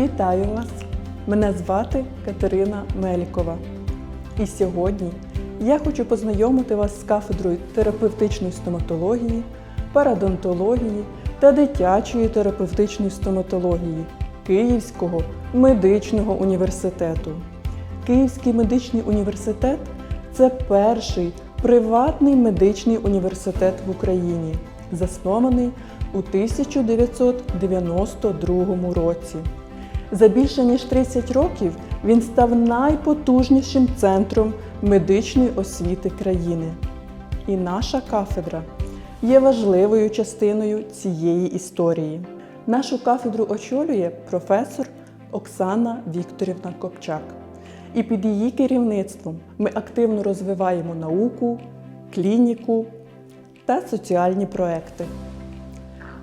Вітаю вас! Мене звати Катерина Мелікова. І сьогодні я хочу познайомити вас з кафедрою терапевтичної стоматології, парадонтології та дитячої терапевтичної стоматології Київського медичного університету. Київський медичний університет це перший приватний медичний університет в Україні, заснований у 1992 році. За більше ніж 30 років він став найпотужнішим центром медичної освіти країни. І наша кафедра є важливою частиною цієї історії. Нашу кафедру очолює професор Оксана Вікторівна Копчак. І під її керівництвом ми активно розвиваємо науку, клініку та соціальні проекти.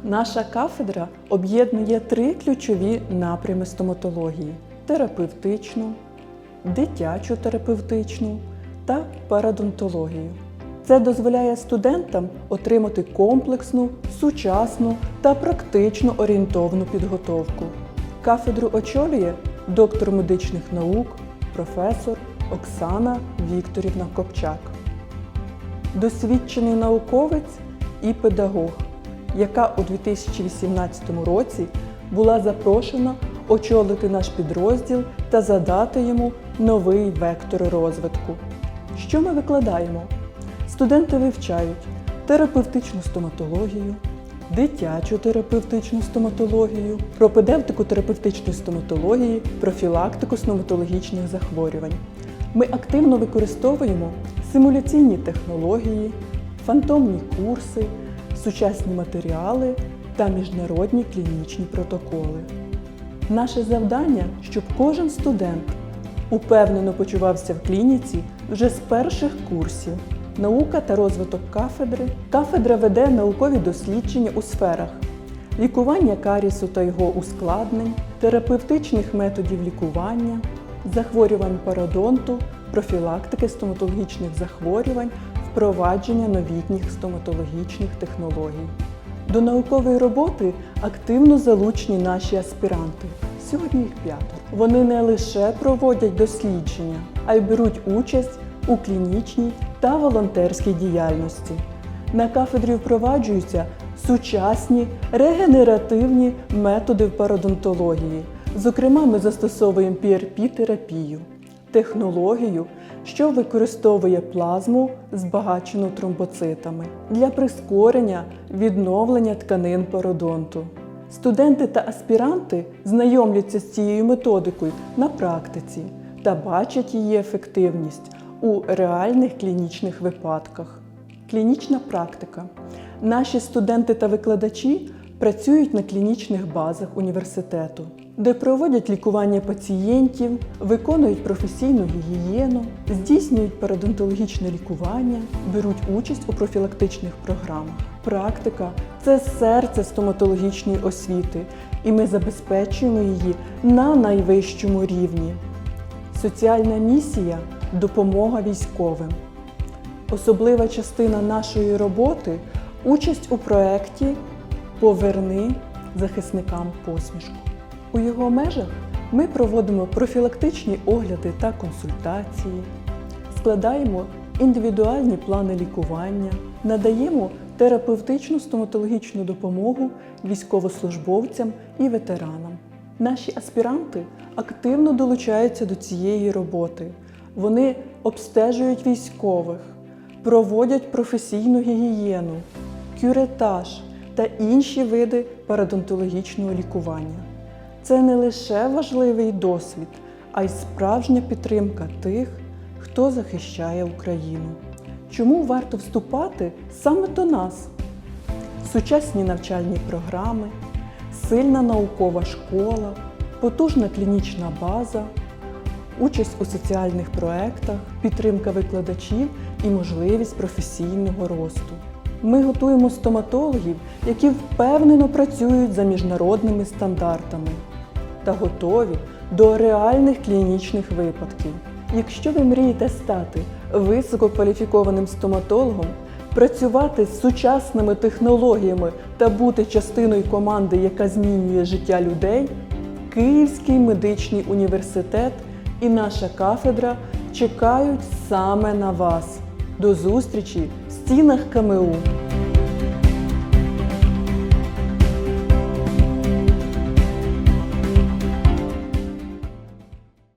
Наша кафедра об'єднує три ключові напрями стоматології: терапевтичну, дитячу терапевтичну та парадонтологію. Це дозволяє студентам отримати комплексну, сучасну та практично орієнтовну підготовку. Кафедру очолює доктор медичних наук, професор Оксана Вікторівна Копчак досвідчений науковець і педагог, яка у 2018 році була запрошена очолити наш підрозділ та задати йому новий вектор розвитку. Що ми викладаємо? Студенти вивчають терапевтичну стоматологію, дитячу терапевтичну стоматологію, пропедевтику терапевтичної стоматології, профілактику стоматологічних захворювань. Ми активно використовуємо симуляційні технології, фантомні курси, сучасні матеріали та міжнародні клінічні протоколи. Наше завдання, щоб кожен студент упевнено почувався в клініці вже з перших курсів. Наука та розвиток кафедри. Кафедра веде наукові дослідження у сферах лікування карісу та його ускладнень, терапевтичних методів лікування, захворювань пародонту, профілактики стоматологічних захворювань, впровадження новітніх стоматологічних технологій. До наукової роботи активно залучені наші аспіранти. Сьогодні їх п'ятеро. Вони не лише проводять дослідження, а й беруть участь у клінічній та волонтерській діяльності. На кафедрі впроваджуються сучасні регенеративні методи в пародонтології. Зокрема, ми застосовуємо PRP-терапію, технологію, що використовує плазму, збагачену тромбоцитами для прискорення відновлення тканин пародонту. Студенти та аспіранти знайомляться з цією методикою на практиці та бачать її ефективність у реальних клінічних випадках. Клінічна практика. Наші студенти та викладачі працюють на клінічних базах університету, де проводять лікування пацієнтів, виконують професійну гігієну, здійснюють парадонтологічне лікування, беруть участь у профілактичних програмах. Практика це серце стоматологічної освіти, і ми забезпечуємо її на найвищому рівні. Соціальна місія допомога військовим. Особлива частина нашої роботи участь у проєкті Поверни захисникам посмішку. У його межах ми проводимо профілактичні огляди та консультації, складаємо індивідуальні плани лікування, надаємо терапевтичну стоматологічну допомогу військовослужбовцям і ветеранам. Наші аспіранти активно долучаються до цієї роботи. Вони обстежують військових, проводять професійну гігієну, кюретаж та інші види парадонтологічного лікування. Це не лише важливий досвід, а й справжня підтримка тих, хто захищає Україну. Чому варто вступати саме до нас? Сучасні навчальні програми, сильна наукова школа, потужна клінічна база, участь у соціальних проєктах, підтримка викладачів і можливість професійного росту. Ми готуємо стоматологів, які впевнено працюють за міжнародними стандартами та готові до реальних клінічних випадків. Якщо ви мрієте стати висококваліфікованим стоматологом, працювати з сучасними технологіями та бути частиною команди, яка змінює життя людей, Київський медичний університет і наша кафедра чекають саме на вас. До зустрічі стінах КМУ!